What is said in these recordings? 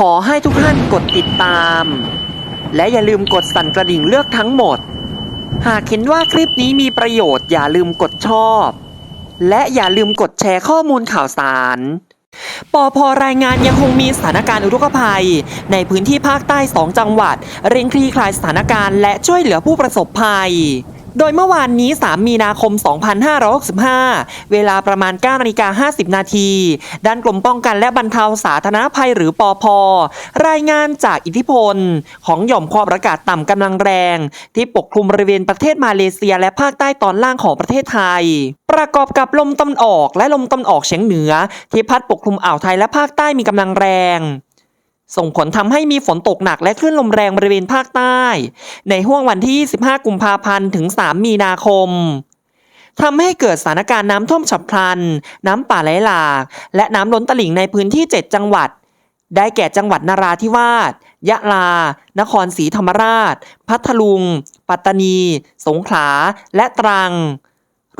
ขอให้ทุกท่านกดติดตาม และอย่าลืมกดสั่นกระดิ่งเลือกทั้งหมด หากเห็นว่าคลิปนี้มีประโยชน์อย่าลืมกดชอบ และอย่าลืมกดแชร์ข้อมูลข่าวสารปอพรายงานยังคงมีสถานการณ์อุทกภัย ในพื้นที่ภาคใต้ 2 จังหวัด เร่งคลี่คลายสถานการณ์และช่วยเหลือผู้ประสบภัย โดยเมื่อวานนี้ 3 มีนาคม 2565 เวลาประมาณ9นาฬิกา50 นาที ด้านกรมป้องกันและบรรเทาสาธารณภัยหรือปอพรายงานจากอิทธิพล ของหย่อมความอากาศต่ำกำลังแรง ที่ปกคลุมบริเวณประเทศมาเลเซียและภาคใต้ตอนล่างของประเทศไทย ประกอบกับลมตะวันออกและลมตะวันออกเฉียงเหนือ ที่พัดปกคลุมอ่าวไทยและภาคใต้มีกำลังแรง ส่งผลทำให้มีฝนตกหนักและคลื่นลมแรงบริเวณภาคใต้ ในห้วงวันที่25กุมภาพันธ์ถึง 3 มีนาคมทำให้เกิดสถานการณ์น้ำท่วมฉับพลัน น้ำป่าไหลหลาก และน้ำล้นตลิ่งในพื้นที่ 7 จังหวัด ได้แก่จังหวัดนราธิวาส ยะลา นครศรีธรรมราช พัทลุง ปัตตานี สงขลา และตรัง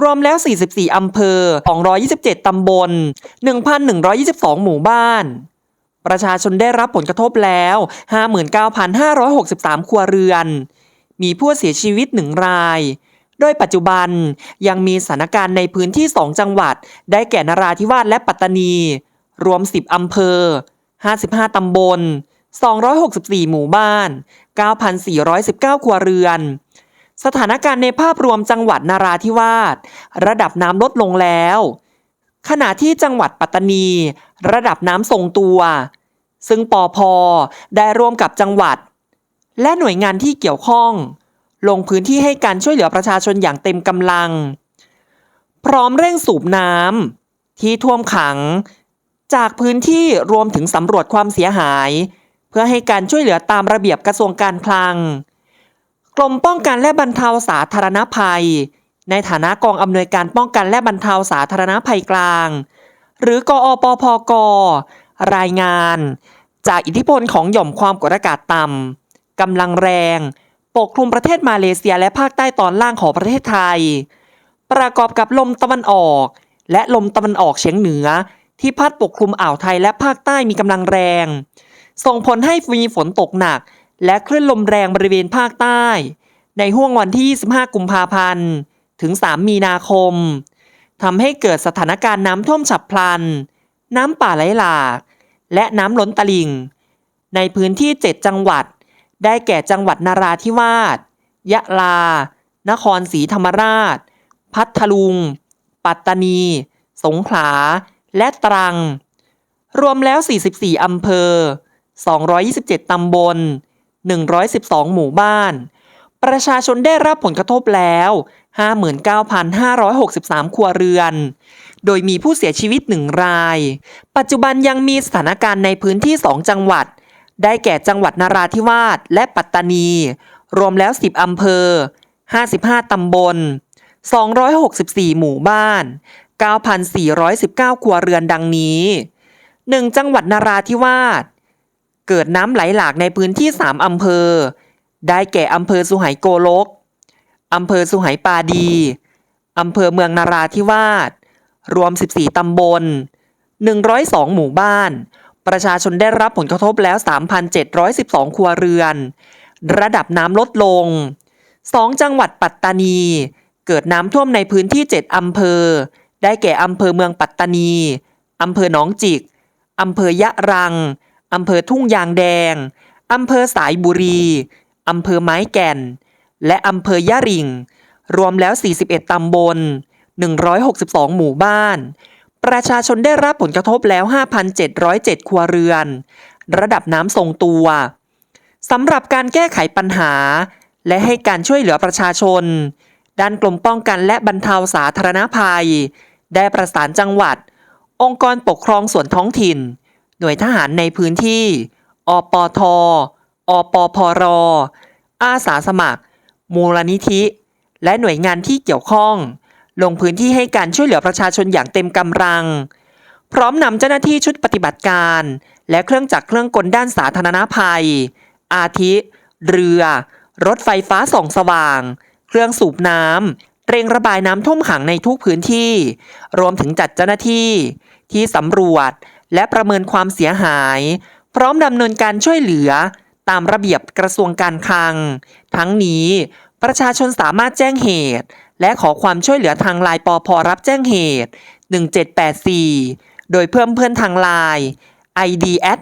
รวมแล้ว 44 อำเภอ 227 ตำบล 1,122 หมู่บ้าน ประชาชนได้รับผลกระทบแล้ว 59,563 ครัวเรือน มีผู้เสียชีวิตหนึ่งราย โดยปัจจุบันยังมีสถานการณ์ในพื้นที่ 2 จังหวัด ได้แก่นราธิวาสและปัตตานี รวม 10 อำเภอ 55 ตำบล 264 หมู่บ้าน 9,419 ครัวเรือน สถานการณ์ในภาพรวมจังหวัดนราธิวาส ระดับน้ำลดลงแล้ว ขณะที่จังหวัดปัตตานี ระดับน้ำทรงตัว ซึ่งปอพได้ร่วมกับจังหวัด และหน่วยงานที่เกี่ยวข้อง ลงพื้นที่ให้การช่วยเหลือประชาชนอย่างเต็มกำลัง พร้อมเร่งสูบน้ำที่ท่วมขัง จากพื้นที่รวมถึงสำรวจความเสียหาย เพื่อให้การช่วยเหลือตามระเบียบกระทรวงการคลัง กรมป้องกันและบรรเทาสาธารณภัย ในฐานะกองอำนวยการป้องกันและบรรเทาสาธารณภัยกลาง หรือกอปพก รายงาน จากอิทธิพลของหย่อมความกดอากาศต่ำกำลังแรง ปกคลุมประเทศมาเลเซียและภาคใต้ตอนล่างของประเทศไทย ประกอบกับลมตะวันออก และลมตะวันออกเฉียงเหนือ ที่พัดปกคลุมอ่าวไทยและภาคใต้มีกำลังแรง ส่งผลให้มีฝนตกหนัก และคลื่นลมแรงบริเวณภาคใต้ ในห่วงวันที่ 25 กุมภาพันธ์ ถึง 3 มีนาคมทำให้เกิดสถานการณ์น้ำท่วมฉับพลัน น้ำป่าไหลหลากและน้ำล้นตลิ่ง ในพื้นที่ 7 จังหวัด ได้แก่จังหวัดนาราธิวาส ยะลา นครศรีธรรมราช พัทลุง ปัตตานี สงขลา และตรัง รวมแล้ว 44 อำเภอ 227 ตำบล 112 หมู่บ้าน ประชาชนได้รับผลกระทบแล้ว 59,563 ครัวเรือน โดยมีผู้เสียชีวิตหนึ่งราย ปัจจุบันยังมีสถานการณ์ในพื้นที่ 2 จังหวัด ได้แก่จังหวัดนราธิวาสและปัตตานี รวมแล้ว 10 อำเภอ 55 ตำบล 264 หมู่บ้าน 9,419 ครัวเรือนดังนี้ 1. จังหวัดนราธิวาส เกิดน้ำไหลหลากในพื้นที่ 3 อำเภอ ได้แก่อำเภอสุไหงโกลก อำเภอสุไหงปาดี อำเภอเมืองนาราธิวาส รวม 14 ตำบล 102 หมู่บ้าน ประชาชนได้รับผลกระทบแล้ว 3,712 ครัวเรือน ระดับน้ำลดลง 2 จังหวัดปัตตานี เกิดน้ำท่วมในพื้นที่ 7 อำเภอ ได้แก่อำเภอเมืองปัตตานี อำเภอหนองจิก อำเภอยะรัง อำเภอทุ่งยางแดง อำเภอสายบุรี อำเภอไม้แก่น และอำเภอยะริง รวมแล้ว 41 ตำบล 162 หมู่บ้าน ประชาชนได้รับผลกระทบแล้ว 5,707 ครัวเรือน ระดับน้ำทรงตัวสำหรับการแก้ไขปัญหา และให้การช่วยเหลือประชาชน ด้านกรมป้องกันและบรรเทาสาธารณภัย ได้ประสานจังหวัด องค์กรปกครองส่วนท้องถิ่น หน่วยทหารในพื้นที่ อปทอปพร อาสาสมัคร มูลนิธิ และหน่วยงานที่เกี่ยวข้อง ลงพื้นที่ให้การช่วยเหลือประชาชนอย่างเต็มกำลัง พร้อมนำเจ้าหน้าที่ชุดปฏิบัติการ และเครื่องจักรเครื่องกลด้านสาธารณภัย อาทิ เรือ รถไฟฟ้าส่องสว่าง เครื่องสูบน้ำเร่งระบายน้ำท่วมขังในทุกพื้นที่ รวมถึงจัดเจ้าหน้าที่ ที่สำรวจและประเมินความเสียหาย พร้อมดำเนินการช่วยเหลือ ตามระเบียบกระทรวงการคลัง ทั้งนี้ ประชาชนสามารถแจ้งเหตุ และขอความช่วยเหลือทางไลน์ปอพรับแจ้งเหตุ 1784 โดยเพิ่มเพื่อนทางไลน์ ID at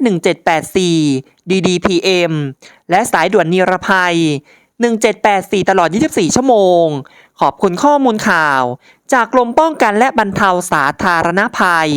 1784 DDPM และสายด่วนนิรภัย 1784 ตลอด 24 ชั่วโมง ขอบคุณข้อมูลข่าว จากกรมป้องกันและบรรเทาสาธารณภัย